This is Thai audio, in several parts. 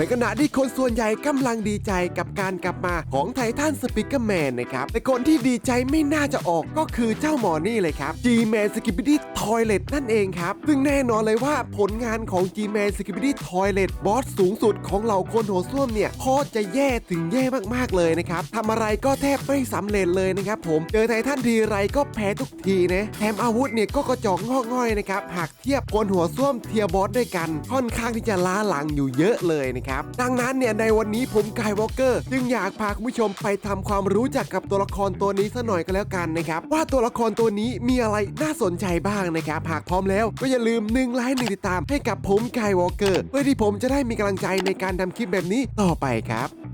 ในขณะที่คนส่วนใหญ่กำลังดีใจกับการกลับมาของไททันสปิเกอร์แมนนะครับ แต่คนที่ดีใจไม่น่าจะออกก็คือเจ้าหมอนี่เลยครับ G-Man s k i p p y Toilet นั่นเองครับ ซึ่งแน่นอนเลยว่าผลงานของ G-Man s k i p p y Toilet บอสสูงสุดของเหล่าคนโหส้วมเนี่ยโคตรจะแย่ถึงแย่มากๆเลยนะครับทำอะไรก็แทบไม่สำเร็จเลยนะครับผมเจอไททันทีไรก็แพ้ทุกทีนะแถมอาวุธเนี่ยก็กระจอกงอกง่อยนะครับหากเทียบคนหัวส้วมเทียบอสด้วยกัน ค่อนข้างที่จะล้าหลังอยู่เยอะเลยนะครับดังนั้นเนี่ยในวันนี้ผมกายวอลเกอร์จึงอยากพาคุณผู้ชมไปทำความรู้จักกับตัวละครตัวนี้สัหน่อยก็แล้วกันนะครับ ว่าตัวละครตัวนี้มีอะไรน่าสนใจบ้างนะครับหากพร้อมแล้วก็อย่าลืม1ไลค์หนึ่งติดตามให้กับผมกายวอลเกอร์เพื่อที่ผมจะได้มีกำลังใจในการทำคลิปแบบนี้ต่อไปครับ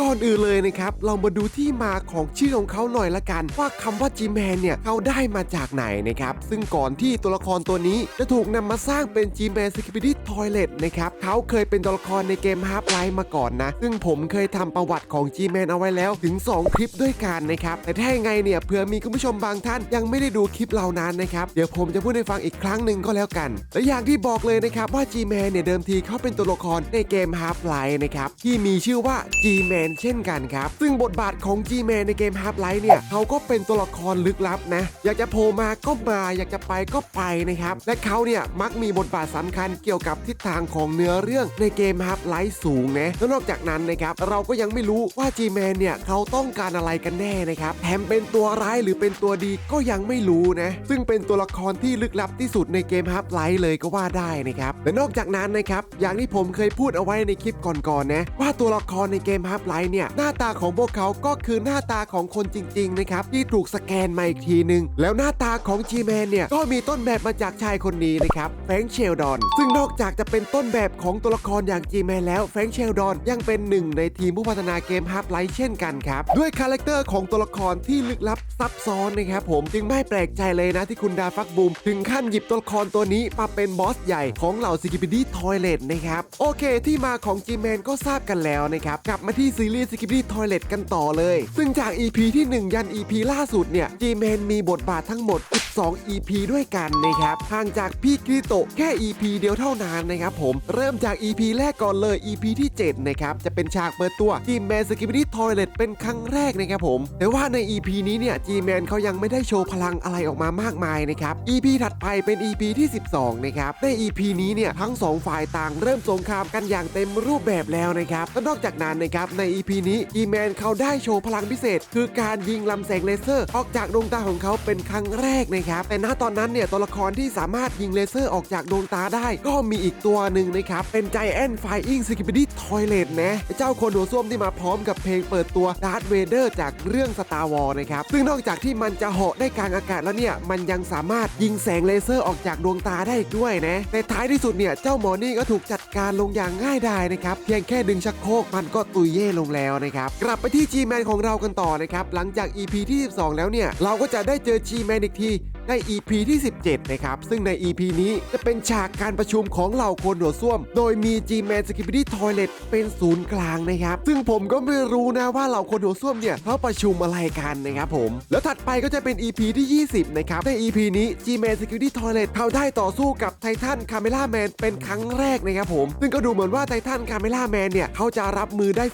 ก่อนอื่นเลยนะครับเรามาดูที่มาของชื่อของเขาหน่อยละกัน ว่าคำว่าจีแมนเนี่ยเขาได้มาจากไหนนะครับซึ่งก่อนที่ตัวละครตัวนี้จะถูกนำมาสร้างเป็น G-Man s k i p p y Toilet นะครับเขาเคยเป็นตัวละครในเกม Half Life มาก่อนนะ ซึ่งผมเคยทำประวัติของ G-Man เอาไว้แล้วถึง 2 คลิปด้วยกันนะครับแต่ถ้ายังไงเนี่ยเผื่อมีคุณผู้ชมบางท่านยังไม่ได้ดูคลิปเหล่านั้นนะครับเดี๋ยวผมจะพูดให้ฟังอีกครั้งหนึ่งก็แล้วกัน และอย่างที่บอกเลยนะครับว่า G-Man เนี่ยเดิมทีเขาเป็นตัวละครในเกม Half Life นะครับที่มีชื่อว่า G-Man เช่นกันครับ ซึ่งบทบาทของ G-Man ในเกม Half Life เนี่ยเขาก็เป็นตัวละครลึกลับนะ อยากจะโผล่มาก็มา อยากจะไปก็ไปนะครับ และเขาเนี่ยมักมีบทบาทสำคัญเกี่ยวกับทิศทางของเนื้อเรื่องในเกม Half Life สูงนะแล้วนอกจากนั้นนะครับเราก็ยังไม่รู้ว่า G-Man เนี่ยเขาต้องการอะไรกันแน่นะครับแถมเป็นตัวร้ายหรือเป็นตัวดีก็ยังไม่รู้นะซึ่งเป็นตัวละครที่ลึกลับที่สุดในเกม Half Life เลยก็ว่าได้นะครับและนอกจากนั้นนะครับอย่างที่ผมเคยพูดเอาไว้ในคลิปก่อนๆนะว่าตัวละครในเกม Half Life เนี่ยหน้าตาของพวกเขาก็คือหน้าตาของคนจริงๆนะครับที่ถูกสแกนมาอีกทีหนึ่งแล้วหน้าตาของ G-Man เนี่ยก็มีต้นแบบมาจากชายคนนี้นะครับแฟรงเชลดอน ซึ่งนอกจากจะเป็นต้นแบบของตัวละครอย่าง G-Man แล้วแฟรงเชลดอนยังเป็นหนึ่งในทีมผู้พัฒนาเกม Half Life เช่นกันครับด้วยคาแรคเตอร์ของตัวละครที่ลึกลับซับซ้อนนะครับผมจึงไม่แปลกใจเลยนะที่คุณดาฟักบูมถึงขั้นหยิบตัวละครตัวนี้มาเป็นบอสใหญ่ของเหล่าซิกิปิดี้ทอยเลตนะครับโอเค ที่มาของ G-Man ก็ทราบกันแล้วนะครับกลับมาที่ซีรีส์ซิกิปิดี้ทอยเลตกันต่อเลย ซึ่งจาก EP ที่ 1 ยัน EP ล่าสุดเนี่ย G-Man มีบทบาททั้งหมด 12 EP ด้วยกันนะครับห่างจากพี่คริโตะแค่ EP เดียวเท่านั้นนะครับผมเริ่มจาก EP แรกก่อนเลย EP ที่ 7 นะครับ จะเป็นฉากเปิดตัว G-Man s k i p p y Toilet เป็นครั้งแรกนะครับผม แต่ว่าใน EP นี้เนี่ย G-Man เขายังไม่ได้โชว์พลังอะไรออกมามากมายนะครับ EP ถัดไปเป็น EP ที่ 12 นะครับ ใน EP นี้เนี่ยทั้งสองฝ่ายต่างเริ่มสงครามกันอย่างเต็มรูปแบบแล้วนะครับและนอกจากนั้นนะครับใน EP นี้ G-Man เขาได้โชว์พลังพิเศษ คือการยิงลำแสงเลเซอร์ ออกจากดวงตาของเขาเป็นครั้งแรกนะครับแต่ณตอนนั้นเนี่ยตัวละครที่สามารถยิงเลเซอร์ออกจากดวงตาได้ ก็มีอีกตัวหนึ่งนะครับ เป็น Giant Flying s k i p p y Toilet นะเจ้าคนหัวส้วมที่มาพร้อมกับเพลงเปิดตัว Darth Vader จากเรื่อง Star Wars นะครับซึ่งนอกจากที่มันจะเหาะได้กลางอากาศแล้วเนี่ยมันยังสามารถยิงแสงเลเซอร์ออกจากดวงตาได้อีกด้วยนะแต่ท้ายที่สุดเนี่ยเจ้าหมอนี่ก็ถูกจัดการลงอย่างง่ายดายนะครับเพียงแค่ดึงชักโครกมันก็ตุยเย่ลงแล้วนะครับ กลับไปที่ G-Man ของเรากันต่อนะครับ หลังจาก EP ที่ 12 แล้วเนี่ย เราก็จะได้เจอ G-Man อีกทีใน EP ที่ 17 นะครับ ซึ่งใน EP นี้จะเป็นฉากการประชุมของเหล่าคนหัวส้วม โดยมี G-Man s k i p p y Toilet เป็นศูนย์กลางนะครับ ซึ่งผมก็ไม่รู้นะว่าเหล่าคนหัวส้วมเนี่ยเขาประชุมอะไรกันนะครับผม แล้วถัดไปก็จะเป็น EP ที่ 20 นะครับ ใน EP นี้ G-Man s k i p p y Toilet เขาได้ต่อสู้กับไททันคาเมล่าแมนเป็นครั้งแรกนะครับผม ซึ่งก็ดูเหมือนว่าไททันคาเมล่าแมนเนี่ยเขาจะรับมือได้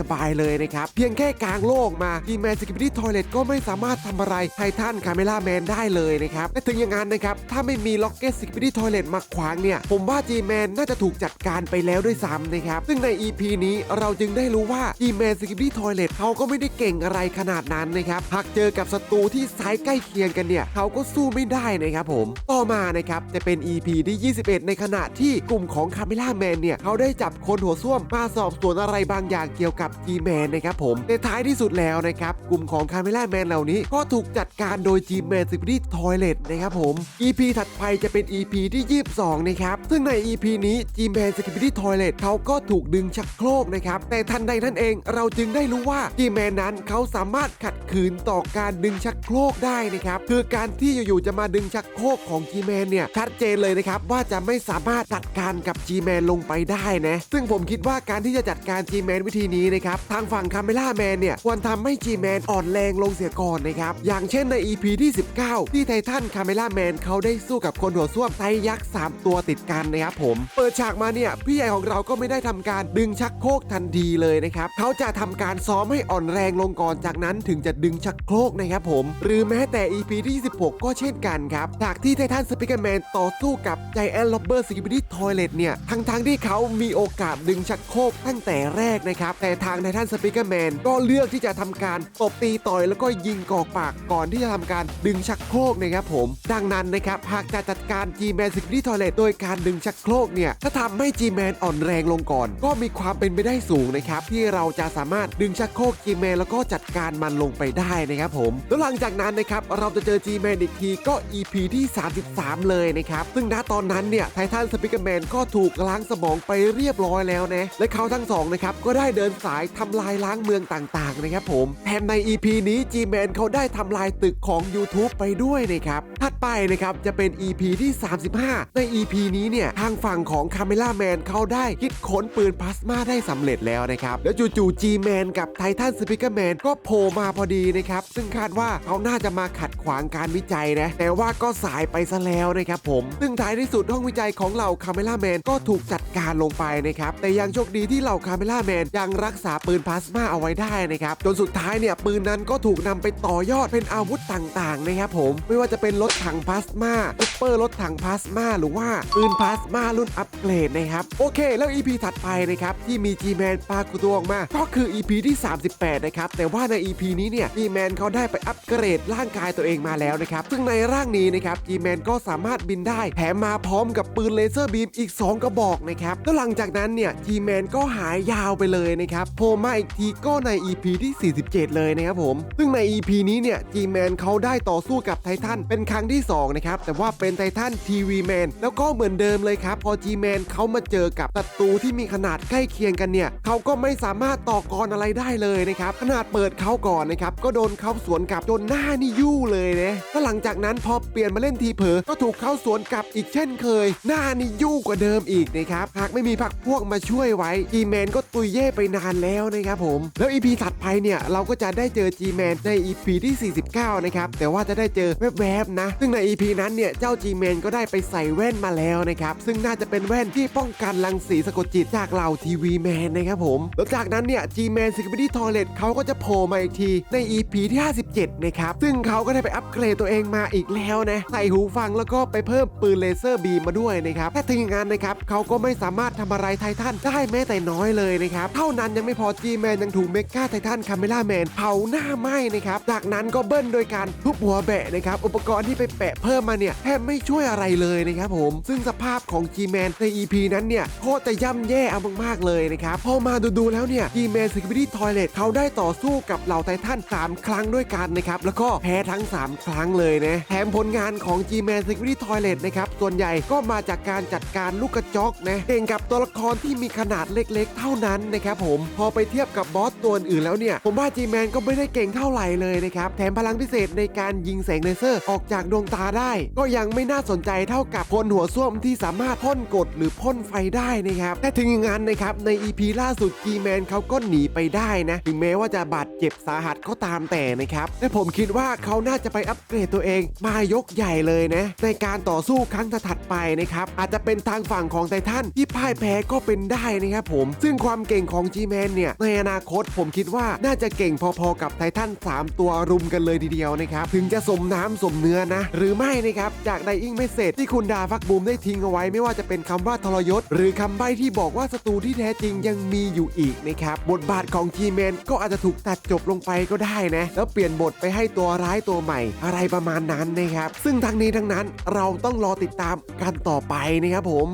สบายๆเลยนะครับ เพียงแค่กลางโลกมา G-Man s k i p p y Toilet ก็ไม่สามารถทำอะไรไททันคาเมล่าแมนได้เลยนะครับและถึงอย่างนั้นนะครับถ้าไม่มีล็อกเก็ตสกิปปี้ทอยเลตมาขวางเนี่ย ผมว่า G-Man น่าจะถูกจัดการไปแล้วด้วยซ้ำนะครับ ซึ่งใน EP นี้เราจึงได้รู้ว่า G-Man s k i p ปี้ทอยเลตเขาก็ไม่ได้เก่งอะไรขนาดนั้นนะครับ หากเจอกับศัตรูที่ซ้ายใกล้เคียงกันเนี่ย เขาก็สู้ไม่ได้นะครับผม ต่อมานะครับ จะเป็น EP ที่ 21 ในขณะที่กลุ่มของคาเมล่าแมนเนี่ย เขาได้จับคนหัวส้วมมาสอบสวนอะไรบางอย่างเกี่ยวกับ G-Man นะครับผมในท้ายที่สุดแล้วนะครับกลุ่มของคาเมล่าแมนเหล่านี้ก็ถูกจัดการโดย G-Man s k i p ปี้ทอยเลตนะครับผม EP ถัดไปจะเป็น EP ที่ 22 นะครับ ซึ่งใน EP นี้ G-Man s k i p p y Toilet เขาก็ถูกดึงชักโครกนะครับ แต่ทันใดนั้นเองเราจึงได้รู้ว่า G-Man นั้นเขาสามารถขัดขืนต่อการดึงชักโครกได้นะครับ คือการที่อยู่ๆจะมาดึงชักโครกของ G-Man เนี่ยชัดเจนเลยนะครับว่าจะไม่สามารถจัดการกับ G-Man ลงไปได้นะซึ่งผมคิดว่าการที่จะจัดการ G-Man วิธีนี้นะครับทางฝั่งคาเมล่าแมนเนี่ยควรทำให้ G-Man อ่อนแรงลงเสียก่อนนะครับอย่างเช่นใน EP ที่ 19 ที่ไททันคาเมล่าแมนเขาได้สู้กับคนหัวส้วมไซยักษ์ 3 ตัวติดกันนะครับผม เปิดฉากมาเนี่ย พี่ใหญ่ของเราก็ไม่ได้ทำการดึงชักโครกทันทีเลยนะครับ เขาจะทำการซ้อมให้อ่อนแรงลงก่อนจากนั้นถึงจะดึงชักโครกนะครับผม หรือแม้แต่ EP ที่16 ก็เช่นกันครับฉากที่ไททันสปิเกอร์แมนต่อสู้กับไจแอนล็อบเบอร์สกิบิดี้ทอยเลตเนี่ยทั้งทงๆที่เขามีโอกาสดึงชักโครกตั้งแต่แรกนะครับแต่ทางไททันสปิเกอร์แมนก็เลือกที่จะทำการตบตีต่อยแล้วก็ยิงกอกปากก่อนที่จะทำการดึงชักโครกนะครับผม ดังนั้นนะครับหากจะจัดการ G-Man Security Toilet โดยการดึงชักโครกเนี่ยถ้าทำให้ G-Man อ่อนแรงลงก่อน ก็มีความเป็นไปได้สูงนะครับที่เราจะสามารถดึงชักโครก G-Man แล้วก็จัดการมันลงไปได้นะครับผมแล้วหลังจากนั้นนะครับเราจะเจอ G-Man อีกทีก็ EP ที่ 33 เลยนะครับซึ่งณตอนนั้นเนี่ยไททันสปิกร์แมนก็ถูกล้างสมองไปเรียบร้อยแล้วนะและเขาทั้งสองนะครับก็ได้เดินสายทำลายล้างเมืองต่างๆนะครับผมแถมใน EP นี้ G-Man เขาได้ทำลายตึกของ YouTube ไปด้วยนะครับ ถัดไปนะครับจะเป็น EP ที่ 35 ใน EP นี้เนี่ยทางฝั่งของคาเมล่าแมนเขาได้คิดค้นปืนพลาสมาได้สำเร็จแล้วนะครับ แล้วจู่ๆ G-Man กับไททันสปิเกอร์แมนก็โผล่มาพอดีนะครับ ซึ่งคาดว่าเขาน่าจะมาขัดขวางการวิจัยนะ แต่ว่าก็สายไปซะแล้วนะครับผม ซึ่งท้ายที่สุดห้องวิจัยของเหล่าคาเมล่าแมนก็ถูกจัดการลงไปนะครับ แต่ยังโชคดีที่เหล่าคาเมล่าแมนยังรักษาปืนพลาสมาเอาไว้ได้นะครับ จนสุดท้ายเนี่ยปืนนั้นก็ถูกนำไปต่อยอดเป็นอาวุธต่างๆนะครับผม ไม่ว่าจะเป็นรถถังพลาสมาซุปเปอร์รถถังพลาสมาหรือว่าปืนพลาสมารุ่นอัปเกรดนะครับโอเค แล้ว EP ถัดไปนะครับที่มี G-Man ปรากฏตัวออกมา ก็คือ EP ที่ 38 นะครับ แต่ว่าใน EP นี้เนี่ย G-Man เขาได้ไปอัปเกรดร่างกายตัวเองมาแล้วนะครับ ซึ่งในร่างนี้นะครับ G-Man ก็สามารถบินได้ แถมมาพร้อมกับปืนเลเซอร์บีมอีก 2 กระบอกนะครับ แล้วหลังจากนั้นเนี่ย G-Man ก็หายยาวไปเลยนะครับโผล่มาอีกทีก็ใน EP ที่ 47 เลยนะครับผม ซึ่งใน EP นี้เนี่ย G-Man เขาได้ต่อสู้กับไททันเป็นครั้งที่2นะครับแต่ว่าเป็นไททันทีวีแมนแล้วก็เหมือนเดิมเลยครับ พอ G-Man เขามาเจอกับศัตรูที่มีขนาดใกล้เคียงกันเนี่ยเขาก็ไม่สามารถต่อกรอะไรได้เลยนะครับขนาดเปิดเขาก่อนนะครับก็โดนเขาสวนกลับจนหน้านี่ยู่เลยนะแล้วหลังจากนั้นพอเปลี่ยนมาเล่นทีเผลอก็ถูกเขาสวนกลับอีกเช่นเคย หน้านี่ยู่กว่าเดิมอีกนะครับหากไม่มีพักพวกมาช่วยไว้ G-Man ก็ตุยเย่ไปนานแล้วนะครับผม แล้ว EP ถัดไปเนี่ยเราก็จะได้เจอ G-Man ใน EP ที่ 49 นะครับแต่ว่าจะได้เจอแวบๆนะ ซึ่งใน EP นั้นเนี่ย เจ้า G-Man ก็ได้ไปใส่แว่นมาแล้วนะครับ ซึ่งน่าจะเป็นแว่นที่ป้องกันรังสีสะกดจิตจากเหล่าทีวีแมนนะครับผม แล้วจากนั้นเนี่ย G-Man Security Toilet เขาก็จะโผล่มาอีกทีใน EP ที่ 57 นะครับ ซึ่งเขาก็ได้ไปอัปเกรดตัวเองมาอีกแล้วนะ ใส่หูฟังแล้วก็ไปเพิ่มปืนเลเซอร์บีมมาด้วยนะครับแต่ถึงอย่างนั้นนะครับเขาก็ไม่สามารถทำอะไรไททันได้แม้แต่น้อยเลยนะครับ เท่านั้นยังไม่พอ G-Man ยังถูกเมกาไททันคาเมล่าแมนเผาหน้าไหม้นะครับ จากนั้นก็เบิ้ลโดยการทุบหัวแบะนะครับอุปปกรณ์ที่ไปแปะเพิ่มมาเนี่ยแทบไม่ช่วยอะไรเลยนะครับผม ซึ่งสภาพของ G-Man ใน EP นั้นเนี่ยโคตรจะย่ำแย่เอามากๆเลยนะครับพอมาดูๆแล้วเนี่ย G-Man Security Toilet เขาได้ต่อสู้กับเหล่าไททัน3 ครั้งด้วยกันนะครับแล้วก็แพ้ทั้ง 3 ครั้งเลยนะแถมผลงานของ G-Man Security Toilet นะครับส่วนใหญ่ก็มาจากการจัดการลูกกระจอกนะเก่งกับตัวละครที่มีขนาดเล็กๆ เท่านั้นนะครับผมพอไปเทียบกับบอสตัวอื่นแล้วเนี่ยผมว่า G-Man ก็ไม่ได้เก่งเท่าไหร่เลยนะครับแถมพลังพิเศษในการยิงแสงเลเซอร์ออกจากดวงตาได้ ก็ยังไม่น่าสนใจเท่ากับคนหัวส้วมที่สามารถพ่นกดหรือพ่นไฟได้นะครับแต่ถึงอย่างนั้นนะครับใน EP ล่าสุด G-Man เขาก็หนีไปได้นะถึงแม้ว่าจะบาดเจ็บสาหัสก็ตามแต่นะครับแต่ผมคิดว่าเขาน่าจะไปอัปเกรดตัวเองมายกใหญ่เลยนะในการต่อสู้ครั้งถัดไปนะครับอาจจะเป็นทางฝั่งของไททันที่พ่ายแพ้ก็เป็นได้นะครับผม ซึ่งความเก่งของ G-Man เนี่ยในอนาคตผมคิดว่าน่าจะเก่งพอๆกับไททัน3 ตัวรุมกันเลยทีเดียวนะครับ ถึงจะสมน้ำสมเนื้อนะ หรือไม่นะครับ จากไดอิงเมสเซจที่คุณดาฟักบูมได้ทิ้งเอาไว้ไม่ว่าจะเป็นคำว่าทรยศ หรือคำใบ้ที่บอกว่าศัตรูที่แท้จริงยังมีอยู่อีกนะครับบทบาทของทีเมนก็อาจจะถูกตัดจบลงไปก็ได้นะ แล้วเปลี่ยนบทไปให้ตัวร้ายตัวใหม่ อะไรประมาณนั้นนะครับ ซึ่งทั้งนี้ทั้งนั้นเราต้องรอติดตามกันต่อไปนะครับผม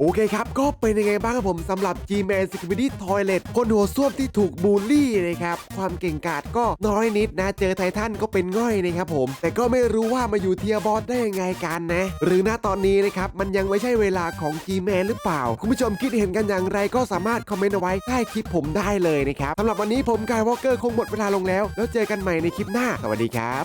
โอเคครับ ก็เป็นยังไงบ้างครับผมสำหรับ G-Man Security Toilet คนหัวส้วมที่ถูกบูลลี่นะครับ ความเก่งกาจก็น้อยนิดนะ เจอไททันก็เป็นง่อยนะครับผม แต่ก็ไม่รู้ว่ามาอยู่เทียบอสได้ยังไงกันนะ หรือณตอนนี้นะครับ มันยังไม่ใช่เวลาของ G-Man หรือเปล่า คุณผู้ชมคิดเห็นกันอย่างไรก็สามารถคอมเมนต์เอาไว้ใต้คลิปผมได้เลยนะครับสำหรับวันนี้ผมกายวอลเกอร์คงหมดเวลาลงแล้ว แล้วเจอกันใหม่ในคลิปหน้า สวัสดีครับ